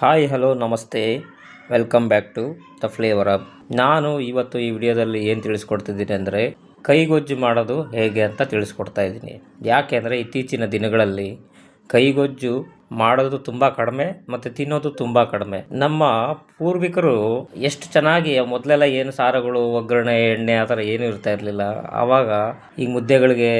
Hi, hello, ನಮಸ್ತೆ. Welcome back to the flavour up. ನಾನು ಇವತ್ತು ಈ ವಿಡಿಯೋದಲ್ಲಿ ಏನು ತಿಳಿಸ್ಕೊಡ್ತಿದ್ದೀನಿ ಅಂದರೆ ಕೈಗೊಜ್ಜು ಮಾಡೋದು ಹೇಗೆ ಅಂತ ತಿಳಿಸ್ಕೊಡ್ತಾ ಇದ್ದೀನಿ. ಯಾಕೆಂದರೆ ಇತ್ತೀಚಿನ ದಿನಗಳಲ್ಲಿ ಕೈಗೊಜ್ಜು ಮಾಡೋದು ತುಂಬ ಕಡಿಮೆ ಮತ್ತು ತಿನ್ನೋದು ತುಂಬ ಕಡಿಮೆ. ನಮ್ಮ ಪೂರ್ವಿಕರು ಎಷ್ಟು ಚೆನ್ನಾಗಿ ಮೊದಲೆಲ್ಲ ಏನು ಸಾರುಗಳು, ಒಗ್ಗರಣೆ, ಎಣ್ಣೆ ಆ ಥರ ಏನೂ ಇರ್ತಾ ಇರಲಿಲ್ಲ. ಆವಾಗ ಈ ಮುದ್ದೆಗಳಿಗೆ,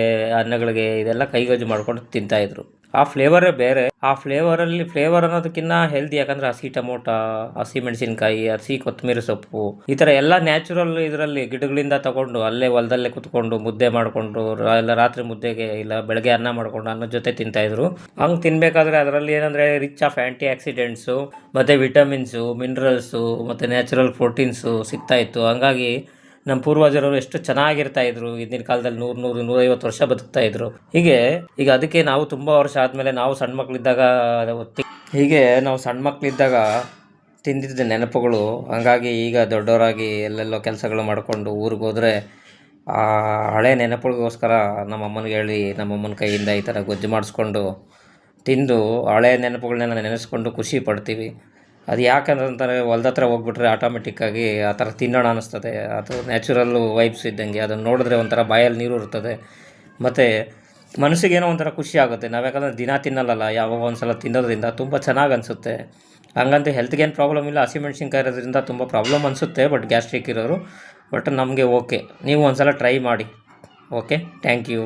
ಅನ್ನಗಳಿಗೆ ಇದೆಲ್ಲ ಕೈಗೊಜ್ಜು ಮಾಡ್ಕೊಂಡು ತಿಂತಾಯಿದ್ರು ಆ ಫ್ಲೇವರೇ ಬೇರೆ. ಆ ಫ್ಲೇವರಲ್ಲಿ ಫ್ಲೇವರ್ ಅನ್ನೋದಕ್ಕಿಂತ ಹೆಲ್ದಿ ಯಾಕಂದ್ರೆ ಹಸಿ ಟೊಮೊಟೊ ಹಸಿ ಮೆಣಸಿನ್ಕಾಯಿ, ಹಸಿ ಕೊತ್ತಂಬರಿ ಸೊಪ್ಪು, ಈ ಥರ ಎಲ್ಲ ನ್ಯಾಚುರಲ್ ಇದರಲ್ಲಿ ಗಿಡಗಳಿಂದ ತಗೊಂಡು ಅಲ್ಲೇ ಹೊಲದಲ್ಲೇ ಕುತ್ಕೊಂಡು ಮುದ್ದೆ ಮಾಡಿಕೊಂಡು ಎಲ್ಲ ರಾತ್ರಿ ಮುದ್ದೆಗೆ ಇಲ್ಲ ಬೆಳಗ್ಗೆ ಅನ್ನ ಮಾಡಿಕೊಂಡು ಅನ್ನದ ಜೊತೆ ತಿಂತಾಯಿದ್ರು ಹಂಗೆ ತಿನ್ಬೇಕಾದ್ರೆ ಅದರಲ್ಲಿ ಏನಂದರೆ ರಿಚ್ ಆಫ್ ಆ್ಯಂಟಿ ಆಕ್ಸಿಡೆಂಟ್ಸು ಮತ್ತು ವಿಟಮಿನ್ಸು ಮಿನರಲ್ಸು ಮತ್ತು ನ್ಯಾಚುರಲ್ ಪ್ರೋಟೀನ್ಸು ಸಿಗ್ತಾಯಿತ್ತು ಹಂಗಾಗಿ ನಮ್ಮ ಪೂರ್ವಜರು ಎಷ್ಟು ಚೆನ್ನಾಗಿರ್ತಾ ಇದ್ರು, ಹಿಂದಿನ ಕಾಲದಲ್ಲಿ ನೂರು ನೂರು, ನೂರೈವತ್ತು ವರ್ಷ ಬದುಕ್ತಾ ಇದ್ರು. ಹೀಗೆ, ಈಗ ಅದಕ್ಕೆ ನಾವು ತುಂಬ ವರ್ಷ ಆದಮೇಲೆ ನಾವು ಸಣ್ಣ ಮಕ್ಕಳಿದ್ದಾಗ ಹೀಗೆ ನಾವು ಸಣ್ಣ ಮಕ್ಕಳಿದ್ದಾಗ ತಿಂದಿದ್ದ ನೆನಪುಗಳು, ಹಂಗಾಗಿ ಈಗ ದೊಡ್ಡವರಾಗಿ ಎಲ್ಲೆಲ್ಲೋ ಕೆಲಸಗಳು ಮಾಡಿಕೊಂಡು ಊರಿಗೆ ಹೋದರೆ, ಆ ಹಳೆ ನೆನಪುಗಳಿಗೋಸ್ಕರ ನಮ್ಮ ಅಮ್ಮನಿಗೆ ಹೇಳಿ, ನಮ್ಮ ಅಮ್ಮನ ಕೈಯಿಂದ ಈ ಥರ ಗೊಜ್ಜು ಮಾಡಿಸ್ಕೊಂಡು ತಿಂದು, ಹಳೆ ನೆನಪುಗಳನ್ನೆಲ್ಲ ನೆನೆಸ್ಕೊಂಡು ಖುಷಿ ಪಡ್ತೀವಿ. ಅದು ಯಾಕಂತಂದರೆ ಹೊಲ್ದ ಹತ್ರ ಹೋಗ್ಬಿಟ್ರೆ ಆಟೋಮೆಟಿಕ್ಕಾಗಿ ಆ ಥರ ತಿನ್ನೋಣ ಅನ್ನಿಸ್ತದೆ. ಅದು ನ್ಯಾಚುರಲ್ಲು ವೈಬ್ಸ್ ಇದ್ದಂಗೆ. ಅದನ್ನು ನೋಡಿದ್ರೆ ಒಂಥರ ಬಾಯಲ್ಲಿ ನೀರು ಇರ್ತದೆ. ಮತ್ತು ಮನಸ್ಸಿಗೇನೋ ಒಂಥರ ಖುಷಿ ಆಗುತ್ತೆ. ನಾವು ಯಾಕಂದರೆ ದಿನ ತಿನ್ನಲ್ಲಲ್ಲ, ಯಾವಾಗ ಒಂದು ಸಲ ತಿನ್ನೋದ್ರಿಂದ ತುಂಬ ಚೆನ್ನಾಗಿ ಅನಿಸುತ್ತೆ. ಹಂಗಂತ ಹೆಲ್ತ್ಗೇನು ಪ್ರಾಬ್ಲಮ್ ಇಲ್ಲ. ಹಸಿಮೆಣ್ಸಿನ್ಕಾಯಿ ಇರೋದ್ರಿಂದ ತುಂಬ ಪ್ರಾಬ್ಲಮ್ ಅನಿಸುತ್ತೆ ಬಟ್ ಗ್ಯಾಸ್ಟ್ರಿಕ್ ಇರೋರು. ಬಟ್ ನಮಗೆ ಓಕೆ ನೀವು ಒಂದು ಸಲ ಟ್ರೈ ಮಾಡಿ. Okay thank you